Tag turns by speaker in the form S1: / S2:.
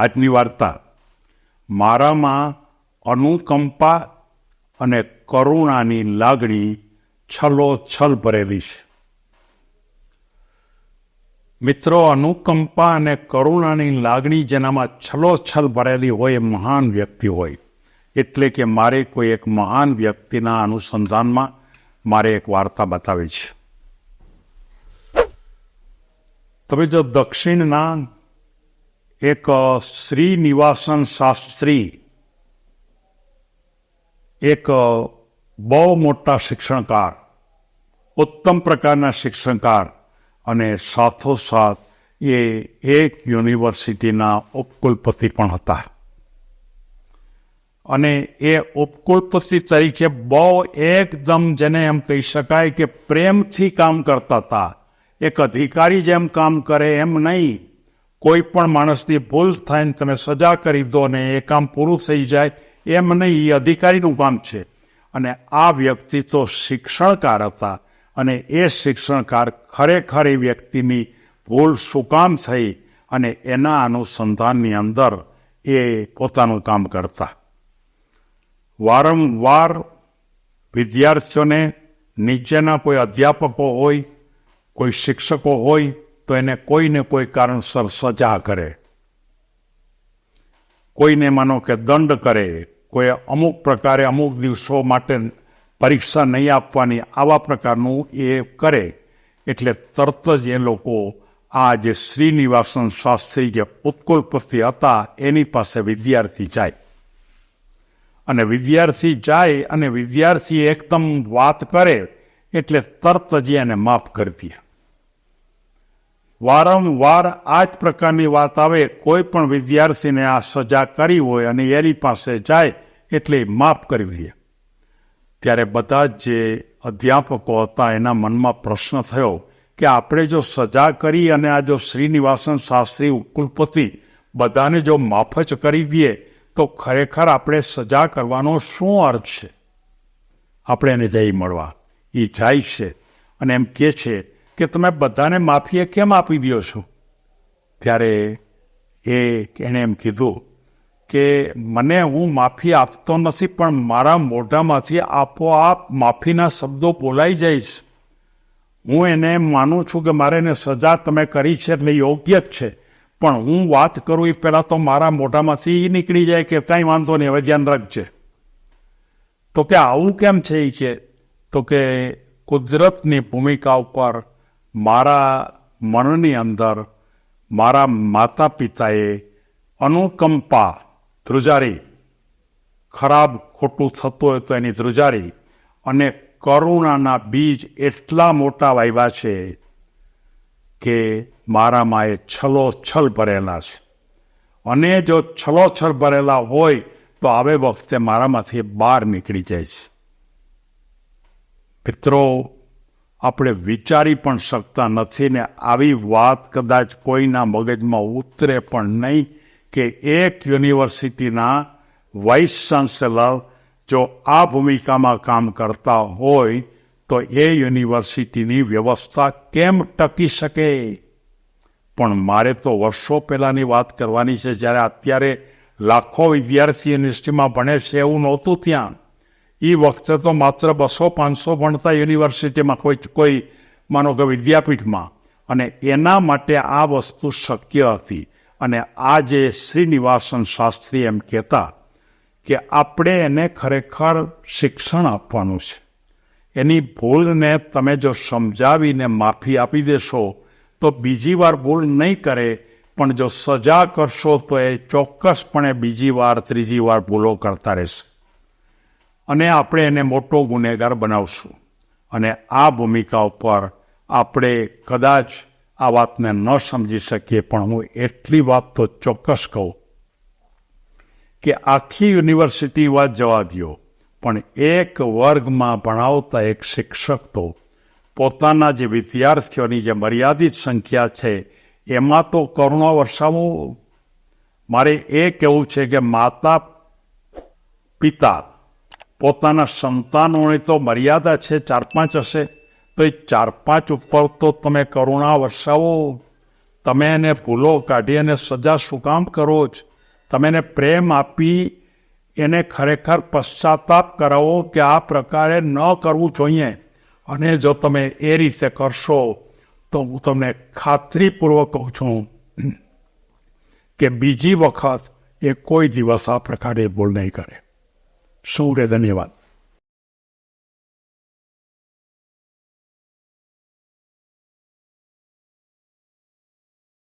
S1: આજની વાર્તા. મારામાં અનુકંપા અને કરુણાની લાગણી છલોછલ ભરેલી છે. મિત્રો, અનુકંપા અને કરુણાની લાગણી જેનામાં છલોછલ ભરેલી હોય એ મહાન વ્યક્તિ હોય. એટલે કે મારે કોઈ એક મહાન વ્યક્તિના અનુસંધાનમાં મારે એક વાર્તા બતાવી છે. તમે જો દક્ષિણના એક શ્રીનિવાસન શાસ્ત્રી, એક બહુ મોટા શિક્ષણકાર, ઉત્તમ પ્રકારના શિક્ષણકાર અને સાથોસાથ એ એક યુનિવર્સિટીના ઉપકુલપતિ પણ હતા. અને એ ઉપકુલપતિ તરીકે બહુ એકદમ જેને એમ કહી શકાય કે પ્રેમથી કામ કરતા હતા. એક અધિકારી જેમ કામ કરે એમ નહીં કોઈ પણ માણસની ભૂલ થાય ને તમે સજા કરી દો ને એ કામ પૂરું થઈ જાય, એમ નહીં, એ અધિકારીનું કામ છે. અને આ વ્યક્તિ તો શિક્ષણકાર હતા અને એ શિક્ષણકાર ખરેખર એ વ્યક્તિની ભૂલ શું કામ થઈ અને એના અનુસંધાનની અંદર એ પોતાનું કામ કરતા. વારંવાર વિદ્યાર્થીઓને નીચેના કોઈ અધ્યાપકો હોય, કોઈ શિક્ષકો હોય તો એને કોઈને કોઈ કારણસર સજા કરે. કોઈને માનો કે દંડ કરે. કોઈ અમુક પ્રકારે અમુક દિવસો માટે પરીક્ષા નહીં આપવાની આવા પ્રકારનું એ કરે. એટલે તરત જ એ લોકો આ જે શ્રીનિવાસન શાસ્ત્રી જે ઉત્કુલપતિ હતા એની પાસે વિદ્યાર્થી જાય. અને વિદ્યાર્થી જાય અને વિદ્યાર્થી એકદમ વાત કરે એટલે તરત જ એને માફ કરી દે. વારંવાર આ જ પ્રકારની વાત આવે, કોઈ પણ વિદ્યાર્થીને આ સજા કરી હોય અને એની પાસે જાય, એટલે માફ કરી દઈએ. ત્યારે બધા જ અધ્યાપકો હતા, એના મનમાં પ્રશ્ન થયો કે આપણે જો સજા કરી અને આ જો શ્રીનિવાસન શાસ્ત્રી કુલપતિ બધાને જો માફ જ કરી દઈએ, તો ખરેખર આપણે સજા કરવાનો શું અર્થ છે? આપણે એને જઈ મળવા. એ જાય છે. અને એમ કે છે કે તમે બધાને માફીએ કેમ આપી દો છો? ત્યારે એ એણે એમ કીધું કે મને હું માફી આપતો નથી, પણ મારા મોઢામાંથી આપોઆપ માફીના શબ્દો બોલાઈ જઈશ. હું એને માનું છું કે મારે એને સજા તમે કરી છે એટલે યોગ્ય જ છે. પણ હું વાત કરું એ પહેલાં તો મારા મોઢામાંથી એ નીકળી જાય કે કાંઈ વાંધો નહીં, હવે ધ્યાન રાખજે. તો કે આવું કેમ છે એ છે? તો કે કુદરતની ભૂમિકા ઉપર મારા મનની અંદર, મારા માતા પિતાએ અનુકંપા ધ્રુજારી, ખરાબ ખોટું થતું હોય તો એની ધ્રુજારી અને કરુણાના બીજ એટલા મોટા વાવ્યા છે કે મારામાં એ છલોછલ ભરેલા છે. અને જો છલોછલ ભરેલા હોય તો આવે વખતે મારામાંથી બહાર નીકળી જાય છે. મિત્રો આપણે વિચારી પણ શકતા નથી ને આવી વાત કદાચ કોઈના મગજમાં ઉતરે પણ નહીં કે એક યુનિવર્સિટીના વાઇસ ચાન્સેલર જો આ ભૂમિકામાં કામ કરતા હોય તો એ યુનિવર્સિટીની વ્યવસ્થા કેમ ટકી શકે? પણ મારે તો વર્ષો પહેલાંની વાત કરવાની છે જ્યારે અત્યારે લાખો વિદ્યાર્થી યુનિવર્સિટીમાં ભણે છે એવું નહોતું ત્યાં. એ વખતે તો માત્ર બસો પાંચસો ભણતા યુનિવર્સિટીમાં કોઈ કોઈ માનો કે વિદ્યાપીઠમાં. અને એના માટે આ વસ્તુ શક્ય હતી. અને આ જે શ્રીનિવાસન શાસ્ત્રી એમ કહેતા કે આપણે એને ખરેખર શિક્ષણ આપવાનું છે. એની ભૂલને તમે જો સમજાવીને માફી આપી દેશો, તો બીજી વાર ભૂલ નહીં કરે, પણ જો સજા કરશો, તો એ ચોક્કસપણે બીજી વાર, ત્રીજી વાર ભૂલો કરતા રહેશે. અને આપણે એને મોટો ગુનેગાર બનાવશું. અને આ ભૂમિકા ઉપર આપણે કદાચ આ વાતને ન સમજી શકીએ, પણ હું એટલી વાત તો ચોક્કસ કહું કે આખી યુનિવર્સિટી વાત જવા દો પણ એક વર્ગમાં ભણાવતા એક શિક્ષક તો પોતાના જે વિદ્યાર્થીઓની જે મર્યાદિત સંખ્યા છે, એમાં તો કરુણા વરસાવું મારે એ કહેવું છે કે માતા પિતા પોતાના સંતાનોની તો મર્યાદા છે, ચાર પાંચ હશે, તો એ ચાર પાંચ ઉપર તો તમે કરુણા વરસાવો. તમે એને ભૂલો કાઢી અને સજા શું કામ કરો જ. તમે એને પ્રેમ આપી એને ખરેખર પશ્ચાતાપ કરાવો કે આ પ્રકારે ન કરવું જોઈએ. અને જો તમે એ રીતે કરશો, તો હું તમને ખાતરીપૂર્વક કહું છું કે બીજી વખત એ કોઈ દિવસ આ પ્રકારે ભૂલ નહીં કરે. સૌને ધન્યવાદ.